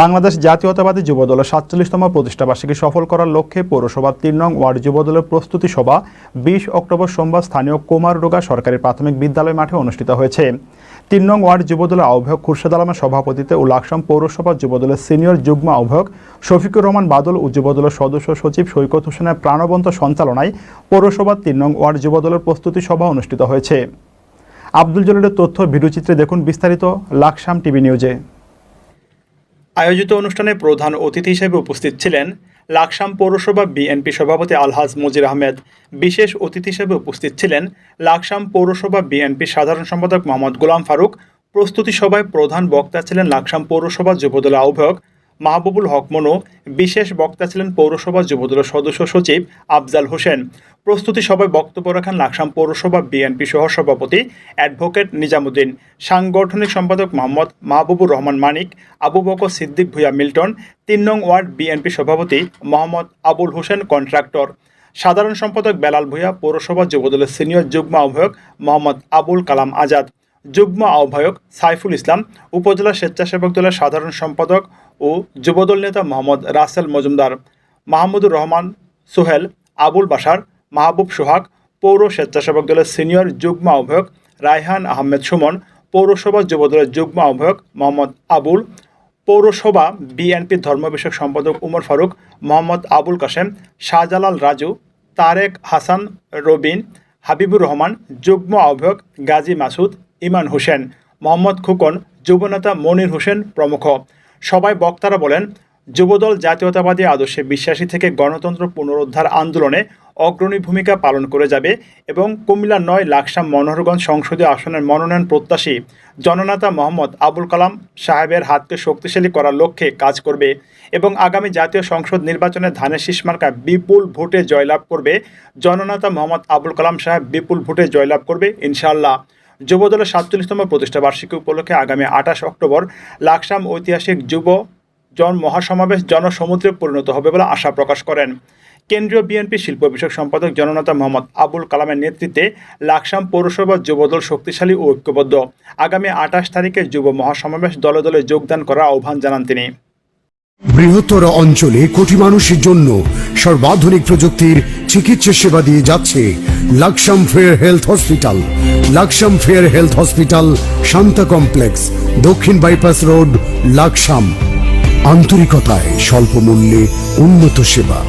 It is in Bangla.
বাংলাদেশ জাতীয়তাবাদী যুবদলের সাতচল্লিশতম প্রতিষ্ঠাবার্ষিকী সফল করার লক্ষ্যে পৌরসভার তিন নং ওয়ার্ড যুবদলের প্রস্তুতি সভা বিশ অক্টোবর সোমবার স্থানীয় কুমার কুমারডোগা সরকারি প্রাথমিক বিদ্যালয় মাঠে অনুষ্ঠিত হয়েছে। তিন নং ওয়ার্ড যুবদলের আহ্বায়ক খুরশেদ আলমের সভাপতিত্বে ও লাকসাম পৌরসভা যুবদলের সিনিয়র যুগ্ম আহ্বায়ক শফিকুর রহমান বাদল ও যুবদলের সদস্য সচিব সৈকত হোসেনের প্রাণবন্ত সঞ্চালনায় পৌরসভার তিন নং ওয়ার্ড যুবদলের প্রস্তুতি সভা অনুষ্ঠিত হয়েছে। আব্দুল জলিলের তথ্য, ভিডিওচিত্রে দেখুন বিস্তারিত, লাকসাম টিভি নিউজে। আয়োজিত অনুষ্ঠানে প্রধান অতিথি হিসেবে উপস্থিত ছিলেন লাকসাম পৌরসভা বিএনপি সভাপতি আলহাজ মজির আহমেদ। বিশেষ অতিথি হিসেবে উপস্থিত ছিলেন লাকসাম পৌরসভা বিএনপি সাধারণ সম্পাদক মোহাম্মদ গোলাম ফারুক। প্রস্তুতি সভায় প্রধান বক্তা ছিলেন লাকসাম পৌরসভা যুবদলের আহ্বায়ক মাহবুবুল হক মনু। বিশেষ বক্তা ছিলেন পৌরসভা যুবদলের সদস্য সচিব আফজাল হোসেন। প্রস্তুতি সভায় বক্তব্য রাখেন লাকসাম পৌরসভা বিএনপি সহ সভাপতি অ্যাডভোকেট নিজামুদ্দিন, সাংগঠনিক সম্পাদক মোহাম্মদ মাহবুবুর রহমান মানিক, আবু বকর সিদ্দিক ভুয়া মিল্টন, তিন নং ওয়ার্ড বিএনপি সভাপতি মোহাম্মদ আবুল হোসেন কন্ট্রাক্টর। সাধারণ সম্পাদক বেলাল ভুয়া পৌরসভা যুবদলের সিনিয়র যুগ্ম আহ্বায়ক মোহাম্মদ আবুল কালাম আজাদ, যুগ্ম আহ্বায়ক সাইফুল ইসলাম, উপজেলা স্বেচ্ছাসেবক দলের সাধারণ সম্পাদক ও যুবদল নেতা মোহাম্মদ রাসেল মজুমদার, মাহমুদুর রহমান সোহেল, আবুল বাসার মাহবুব সোহাগ, পৌর স্বেচ্ছাসেবক দলের সিনিয়র যুগ্ম আহ্বায়ক রায়হান আহমেদ সুমন, পৌরসভা যুবদলের যুগ্ম আহ্বায়ক মোহাম্মদ আবুল, পৌরসভা বিএনপি ধর্ম বিষয়ক সম্পাদক উমর ফারুক, মোহাম্মদ আবুল কাশেম, শাহজালাল রাজু, তারেক হাসান, রবিন, হাবিবুর রহমান, যুগ্ম আহ্বায়ক গাজী মাসুদ ইমান হোসেন, মোহাম্মদ খুকন, যুবনেতা মনির হোসেন প্রমুখ। সবাই বক্তারা বলেন, যুবদল জাতীয়তাবাদী আদর্শে বিশ্বাসী থেকে গণতন্ত্র পুনরুদ্ধার আন্দোলনে অগ্রণী ভূমিকা পালন করে যাবে এবং কুমিল্লা নয় লাকসাম মনোহরগঞ্জ সংসদীয় আসনের মনোনয়ন প্রত্যাশী জননেতা মোহাম্মদ আবুল কালাম সাহেবের হাতকে শক্তিশালী করার লক্ষ্যে কাজ করবে এবং আগামী জাতীয় সংসদ নির্বাচনে ধানের শীষ মার্কা বিপুল ভোটে জয়লাভ করবে। জননেতা মোহাম্মদ আবুল কালাম সাহেব বিপুল ভোটে জয়লাভ করবে, ইনশাআল্লাহ। যুবদলের সাতচল্লিশতম প্রতিষ্ঠা বার্ষিকী উপলক্ষে আগামী আঠাশ অক্টোবর লাকসাম ঐতিহাসিক যুব জন মহাসমাবেশ জনসমুদ্রে পরিণত হবে বলে আশা প্রকাশ করেন। কেন্দ্রীয় বিএনপি শিল্প বিষয়ক সম্পাদক জননেতা মোহাম্মদ আবুল কালামের নেতৃত্বে লাকসাম পৌরসভা যুবদল শক্তিশালী ও ঐক্যবদ্ধ। আগামী আঠাশ তারিখে যুব মহাসমাবেশ দলে দলে যোগদান করার আহ্বান জানান তিনি। বৃহত্তর অঞ্চলে কোটি মানুষের জন্য সর্বাধুনিক প্রযুক্তির চিকিৎসা সেবা দিয়ে যাচ্ছে Laksam fair health hospital. Laksam fair health hospital Shanta complex, দক্ষিণ বাইপাস রোড, লাকসাম। আন্তরিকতায় স্বল্প মূল্যে উন্নত সেবা।